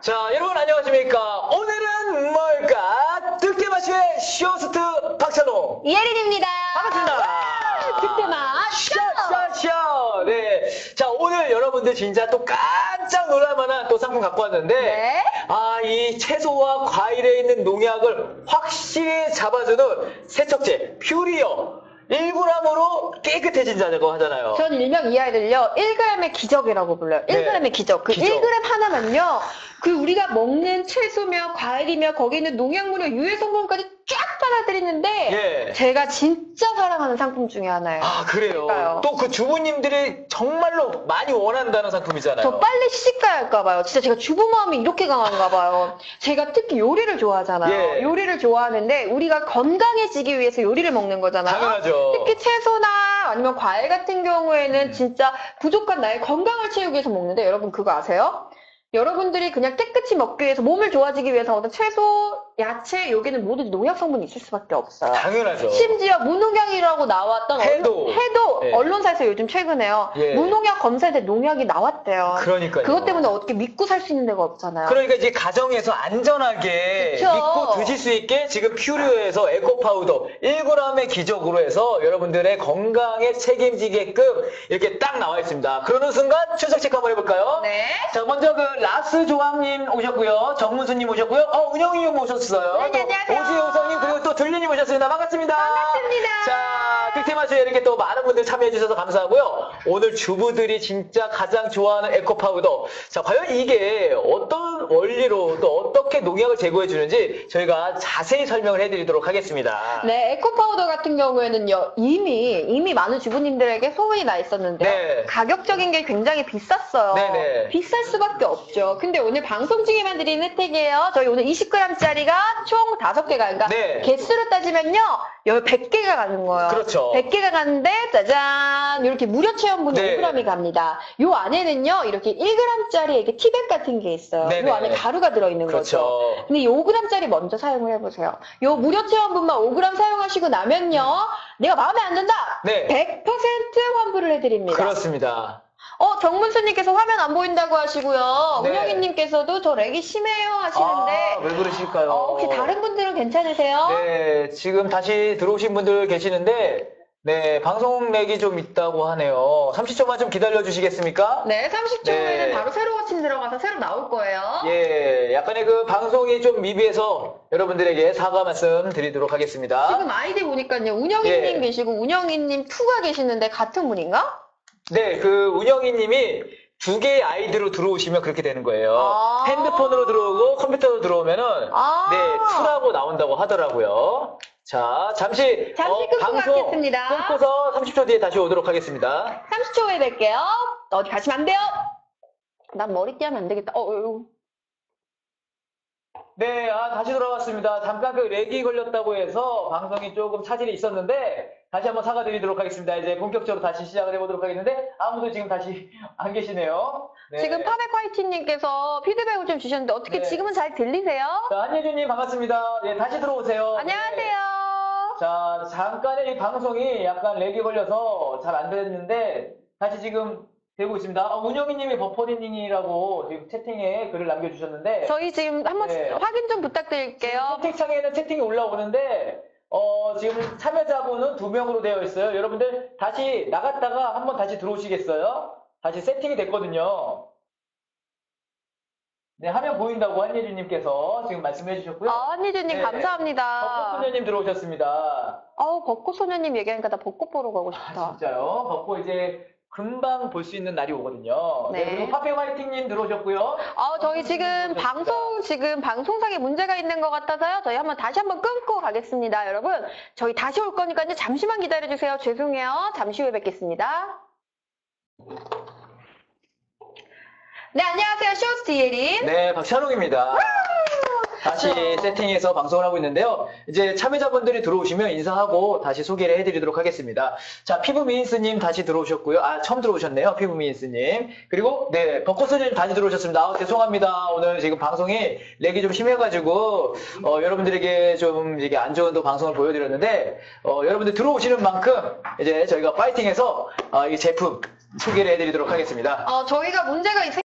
자, 여러분 안녕하십니까? 오늘은 뭘까? 득템마쇼의 쇼스트 박찬호. 이혜린입니다. 반갑습니다. 득템아 쇼! 샤샤샤. 네. 자, 오늘 여러분들 진짜 또 깜짝 놀랄 만한 또 상품 갖고 왔는데. 네. 아, 이 채소와 과일에 있는 농약을 확실히 잡아주는 세척제, 퓨리어. 1g으로 깨끗해진다고 하잖아요. 전 일명 이 아이들요 1g의 기적이라고 불러요. 네. 1g의 기적. 그 기적. 1g 하나면요. 그 우리가 먹는 채소며 과일이며 거기 있는 농약물과 유해 성분까지 쫙 빨아들이는데 예. 제가 진짜 사랑하는 상품 중에 하나예요. 아, 그래요. 또 그 주부님들이 정말로 많이 원한다는 상품이잖아요. 저 빨리 시집가야 할까 봐요. 진짜 제가 주부 마음이 이렇게 강한가 봐요. 제가 특히 요리를 좋아하잖아요. 예. 요리를 좋아하는데 우리가 건강해지기 위해서 요리를 먹는 거잖아요. 당연하죠. 특히 채소나 아니면 과일 같은 경우에는 음. 진짜 부족한 나의 건강을 채우기 위해서 먹는데 여러분 그거 아세요? 여러분들이 그냥 깨끗이 먹기 위해서 몸을 좋아지기 위해서 어떤 채소, 야채 여기는 모두 농약 성분이 있을 수밖에 없어요. 당연하죠. 심지어 무농약이라고 나왔던 해도. 언론, 해도 예. 언론사에서 요즘 최근에요. 예. 무농약 검사에 농약이 나왔대요. 그러니까요. 그것 때문에 어떻게 믿고 살 수 있는 데가 없잖아요. 그러니까 이제 가정에서 안전하게 그쵸. 믿고 드실 수 있게 지금 퓨리오에서 에코 파우더 1g의 기적으로 해서 여러분들의 건강에 책임지게끔 이렇게 딱 나와 있습니다. 그러는 순간 출석 체크 한번 해볼까요? 네. 자, 먼저 그 라스 조항님 오셨고요. 정문수님 오셨고요. 어, 은영이 형 오셨어요. 네, 네, 안녕하세요. 오지효성님 그리고 또 들리님 오셨습니다. 반갑습니다. 반갑습니다. 자, 득템하쇼에 이렇게 또 많은 분들 참여해 주셔서 감사하고요. 오늘 주부들이 진짜 가장 좋아하는 에코 파우더. 자, 과연 이게 어떤 원리로 또 어떻게 농약을 제거해 주는지 저희가 자세히 설명을 해드리도록 하겠습니다. 네, 에코 파우더 같은 경우에는요, 이미, 이미 많은 주부님들에게 소문이 나 있었는데요. 네. 가격적인 게 굉장히 비쌌어요. 네네. 비쌀 수밖에 없죠. 근데 오늘 방송 중에만 드리는 혜택이에요. 저희 오늘 20g짜리가 총 5개가, 그러니까 네. 개수로 따지면요, 여기 100개가 가는 거예요. 그렇죠. 100개가 가는데, 짜잔! 이렇게 무료 체험분 네. 5g이 갑니다. 요 안에는요, 이렇게 1g짜리 이렇게 티백 같은 게 있어요. 네네. 요 안에 가루가 들어 있는 거죠. 그렇죠. 근데 이 5g짜리 먼저 사용을 해 보세요. 요 무료 체험분만 5g 사용하시고 나면요. 내가 마음에 안 든다. 네. 100% 환불을 해 드립니다. 그렇습니다. 어, 정문수님께서 화면 안 보인다고 하시고요. 네. 운영이님께서도 저 렉이 심해요 하시는데 아, 왜 그러실까요? 어, 혹시 다른 분들은 괜찮으세요? 네, 지금 다시 들어오신 분들 계시는데, 네, 방송 렉이 좀 있다고 하네요. 30초만 좀 기다려 주시겠습니까? 네, 30초에는 네. 바로 새로 고침 들어가서 새로 나올 거예요. 예, 약간의 그 방송이 좀 미비해서 여러분들에게 사과 말씀 드리도록 하겠습니다. 지금 아이디 보니까요. 운영이님 예. 계시고 운영이님 2가 계시는데 같은 분인가? 네, 그 운영이 님이 두 개의 아이디로 들어오시면 그렇게 되는 거예요. 아. 핸드폰으로 들어오고 컴퓨터로 들어오면은 아. 네, 투라고 나온다고 하더라고요. 자, 잠시, 잠시 끊고 방송 가겠습니다. 끊고서 30초 뒤에 다시 오도록 하겠습니다. 30초 후에 뵐게요. 어디 가시면 안 돼요. 난 머리띠 하면 안 되겠다. 어, 어, 네, 아, 다시 돌아왔습니다. 잠깐 그 렉이 걸렸다고 해서 방송이 조금 차질이 있었는데 다시 한번 사과드리도록 하겠습니다. 이제 본격적으로 다시 시작을 해보도록 하겠는데 아무도 지금 다시 안 계시네요. 네. 지금 파백 화이팅님께서 피드백을 좀 주셨는데 어떻게 네. 지금은 잘 들리세요? 자, 한예준님 반갑습니다. 네, 다시 들어오세요. 네. 안녕하세요. 자, 잠깐의 이 방송이 약간 렉이 걸려서 잘 안 됐는데 다시 지금 되고 있습니다. 아, 운영이님이 버퍼링이라고 지금 채팅에 글을 남겨주셨는데 저희 지금 한번 네. 확인 좀 부탁드릴게요. 채팅창에는 채팅이 올라오는데 어, 지금 참여자분은 두 명으로 되어 있어요. 여러분들 다시 나갔다가 한번 다시 들어오시겠어요? 다시 세팅이 됐거든요. 네, 화면 보인다고 한예준님께서 지금 말씀해 주셨고요. 아, 한희주님 네. 감사합니다. 벚꽃소녀님 들어오셨습니다. 어우, 벚꽃소녀님 얘기하니까 나 벚꽃 보러 가고 아, 싶다. 진짜요? 벚꽃 이제 금방 볼 수 있는 날이 오거든요. 네. 네. 그리고 파페 화이팅님 들어오셨고요. 아, 저희 지금 들어오셨습니다. 방송, 지금 방송상에 문제가 있는 것 같아서요. 저희 한번 다시 한번 끊고 가겠습니다. 여러분, 저희 다시 올 거니까요. 잠시만 기다려 주세요. 죄송해요. 잠시 후에 뵙겠습니다. 네, 안녕하세요. 쇼스 예린. 네, 박찬웅입니다. 다시 세팅해서 방송을 하고 있는데요. 이제 참여자분들이 들어오시면 인사하고 다시 소개를 해드리도록 하겠습니다. 자, 피부미인스님 다시 들어오셨고요. 아, 처음 들어오셨네요. 피부미인스님. 그리고, 네, 벚꽃소님 다시 들어오셨습니다. 아, 죄송합니다. 오늘 지금 방송이 렉이 좀 심해가지고, 어, 여러분들에게 좀 이게 안 좋은 또 방송을 보여드렸는데, 어, 여러분들 들어오시는 만큼 이제 저희가 파이팅해서 어, 이 제품 소개를 해드리도록 하겠습니다. 어, 저희가 문제가 있,